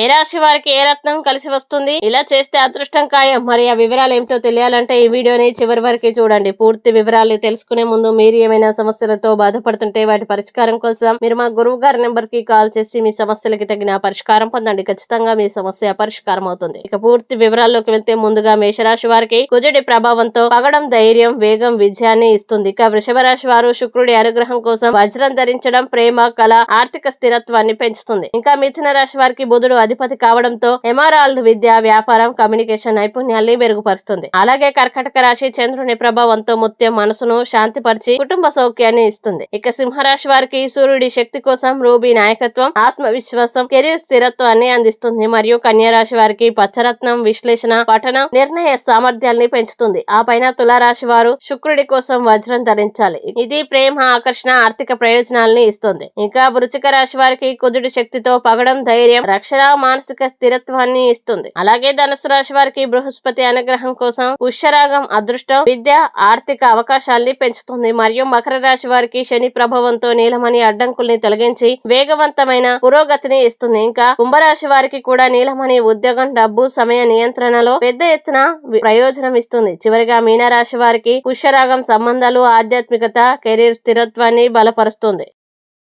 ఏ రాశి వారికి ఏ రత్నం కలిసి వస్తుంది? ఇలా చేస్తే అదృష్టం ఖాయం. మరి ఆ వివరాలు ఏమిటో తెలియాలంటే ఈ వీడియోని చివరి వరకు చూడండి. పూర్తి వివరాలు తెలుసుకునే ముందు మీరు ఏమైనా సమస్యలతో బాధపడుతుంటే వాటి పరిష్కారం కోసం మీరు మా గురువు గారి నెంబర్కి కాల్ చేసి మీ సమస్యలకి తగిన పరిష్కారం పొందండి. ఖచ్చితంగా మీ సమస్య పరిష్కారం అవుతుంది. ఇక పూర్తి వివరాల్లోకి వెళ్తే ముందుగా మేషరాశి వారికి కుజుడి ప్రభావంతో పగడం ధైర్యం వేగం విజయాన్ని ఇస్తుంది. ఇక వృషభ రాశి వారు శుక్రుడి అనుగ్రహం కోసం వజ్రం ధరించడం ప్రేమ కళ ఆర్థిక స్థిరత్వాన్ని పెంచుతుంది. ఇంకా మిథున రాశి వారికి బుధుడు అధిపతి కావడంతో ఎమరాల్డ్ విద్య వ్యాపారం కమ్యూనికేషన్ నైపుణ్యాల్ని మెరుగుపరుస్తుంది. అలాగే కర్కటక రాశి చంద్రుని ప్రభావంతో ముత్యం మనసును శాంతిపరిచి కుటుంబ సౌఖ్యాన్ని ఇస్తుంది. ఇక సింహరాశి వారికి సూర్యుడి శక్తి కోసం రూబీ నాయకత్వం ఆత్మవిశ్వాసం కెరీర్ స్థిరత్వాన్ని అందిస్తుంది. మరియు కన్యా రాశి వారికి పచ్చరత్నం విశ్లేషణ పఠనం నిర్ణయ సామర్థ్యాల్ని పెంచుతుంది. ఆ పైన తులారాశి వారు శుక్రుడి కోసం వజ్రం ధరించాలి. ఇది ప్రేమ ఆకర్షణ ఆర్థిక ప్రయోజనాల్ని ఇస్తుంది. ఇంకా వృచిక రాశి వారికి కుజుడి శక్తితో పగడం ధైర్యం రక్షణ మానసిక స్థిరత్వాన్ని ఇస్తుంది. అలాగే ధనుసు రాశి వారికి బృహస్పతి అనుగ్రహం కోసం పుష్యరాగం అదృష్టం విద్య ఆర్థిక అవకాశాల్ని పెంచుతుంది. మరియు మకర రాశి వారికి శని ప్రభావంతో నీలమణి అడ్డంకుల్ని తొలగించి వేగవంతమైన పురోగతిని ఇస్తుంది. ఇంకా కుంభరాశి వారికి కూడా నీలమణి ఉద్యోగం డబ్బు సమయ నియంత్రణలో పెద్ద ఎత్తున ప్రయోజనం ఇస్తుంది. చివరిగా మీనరాశి వారికి పుష్యరాగం సంబంధాలు ఆధ్యాత్మికత కెరీర్ స్థిరత్వాన్ని బలపరుస్తుంది.